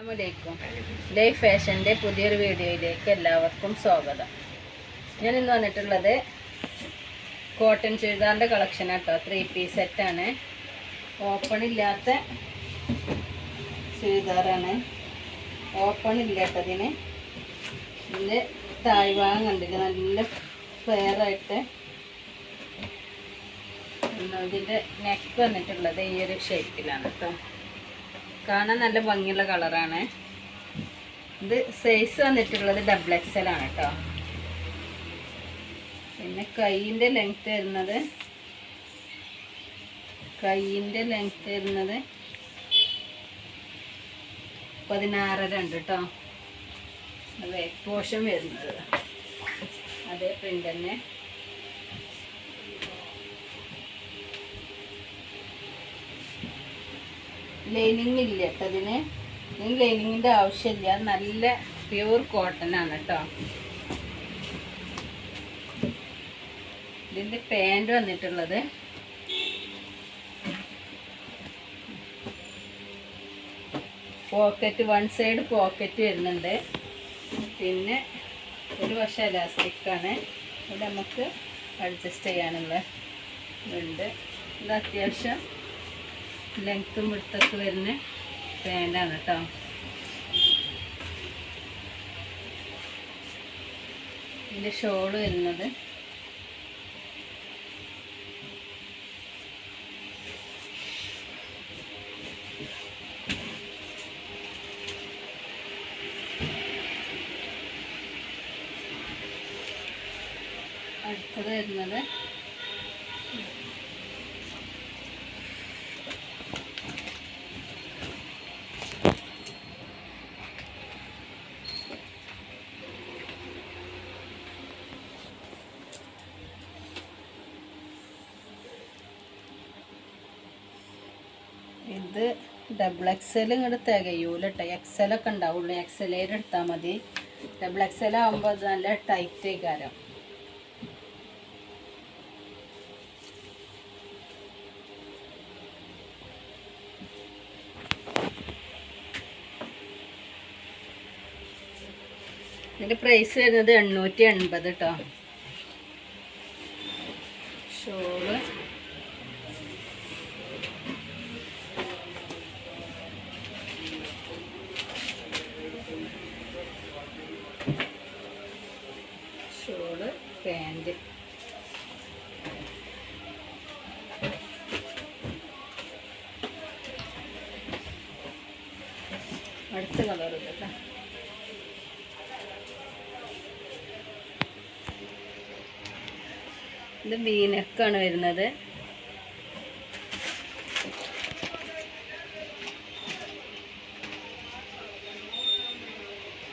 അസ്സലാമലൈക്കും ലൈഫ് ഫാഷന്റെ പുതിയൊരു വീഡിയോയിലേക്ക് എല്ലാവർക്കും സ്വാഗതം. ഞാൻ ഇന്ന് വന്നിട്ടുള്ളത് കോട്ടൺ ചുരിദാറിന്റെ കളക്ഷൻ കേട്ടോ. ത്രീ പീസ് സെറ്റാണ് ഓപ്പൺ ഇല്ലാത്ത ചുരിദാറാണ്. ഓപ്പൺ ഇല്ല കേട്ടോ ഇതിന്. ഇതിന്റെ താഴ്ഭാഗം കണ്ടില്ല? നല്ല പിന്നെ ഇതിന്റെ നെക്ക് വന്നിട്ടുള്ളത് ഈ ഒരു ഷേപ്പിലാണ് കേട്ടോ. കാണാൻ നല്ല ഭംഗിയുള്ള കളറാണ്. ഇത് സൈസ് വന്നിട്ടുള്ളത് ഡബിൾ എക്സൽ ആണ് കേട്ടോ പിന്നെ കൈയിന്റെ ലെങ്ത് വരുന്നത് കൈയിന്റെ ലെങ്ത് വരുന്നത് പതിനാറര ഉണ്ട് കേട്ടോ അത് പോഷൻ വരുന്നത്. അതേ പ്രിന്റ് തന്നെ. ലൈനിങ് ഇല്ല കേട്ടോ ഇതിന്. ഇതിന് ലൈനിങ്ങിന്റെ ആവശ്യമില്ല. നല്ല പ്യൂർ കോട്ടൺ ആണ് കേട്ടോ ഇതിന്റെ പാന്റ് വന്നിട്ടുള്ളത്. പോക്കറ്റ് വൺ സൈഡ് പോക്കറ്റ് വരുന്നുണ്ട്. പിന്നെ ഒരു വശം ഇലാസ്റ്റിക്കാണ് ഇവിടെ നമുക്ക് അഡ്ജസ്റ്റ് ചെയ്യാനുള്ള ഉണ്ട് ഇത് അത്യാവശ്യം ലെങ്ത്തും വിടുത്തൊക്കെ വരുന്ന പാന്റാണ് കേട്ടോ ഇതിന്റെ ഷോൾ വരുന്നത്. അടുത്തത് വരുന്നത് ഇത് ഡബിൾ എക്സൽ ഇങ്ങോട്ട് തികയൂല കേട്ടോ എക്സൽ ഒക്കെ ഉണ്ടാവുള്ളൂ. എൽ എടുത്താൽ മതി. ഡബിൾ എക്സൽ ആകുമ്പോൾ അത് നല്ല ടൈറ്റ് കാരം ഇതിന്റെ പ്രൈസ് വരുന്നത് എണ്ണൂറ്റി എൺപത് കേട്ടോ ഷോൾ. പാന്റ് അടുത്ത കളർ കേട്ടോ. ഇത് ബീനക്കാണ് വരുന്നത്.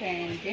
പാന്റ്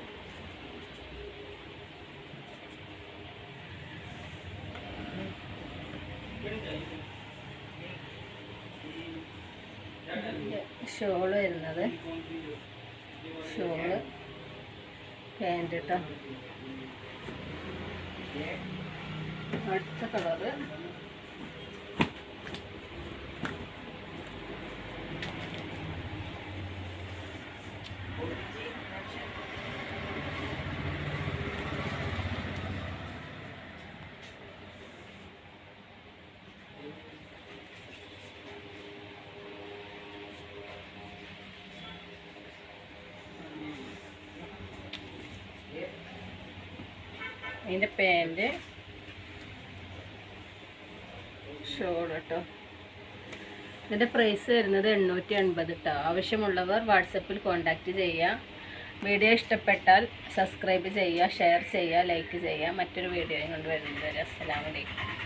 ഷോൾ വരുന്നത്. ഷോൾ. പാന്റ് കേട്ടോ അടുത്ത കളറ്. അതിന്റെ പാന്റ് ഷോൾ ഇതിന്റെ പ്രൈസ് വരുന്നത് എണ്ണൂറ്റി എൺപത് കേട്ടോ ആവശ്യമുള്ളവർ വാട്സപ്പിൽ കോൺടാക്റ്റ് ചെയ്യുക വീഡിയോ ഇഷ്ടപ്പെട്ടാൽ സബ്സ്ക്രൈബ് ചെയ്യുക ഷെയർ ചെയ്യുക ലൈക്ക് ചെയ്യുക മറ്റൊരു വീഡിയോയും കൊണ്ട് വരുന്നത് വരെ അസ്സലാമലൈക്കും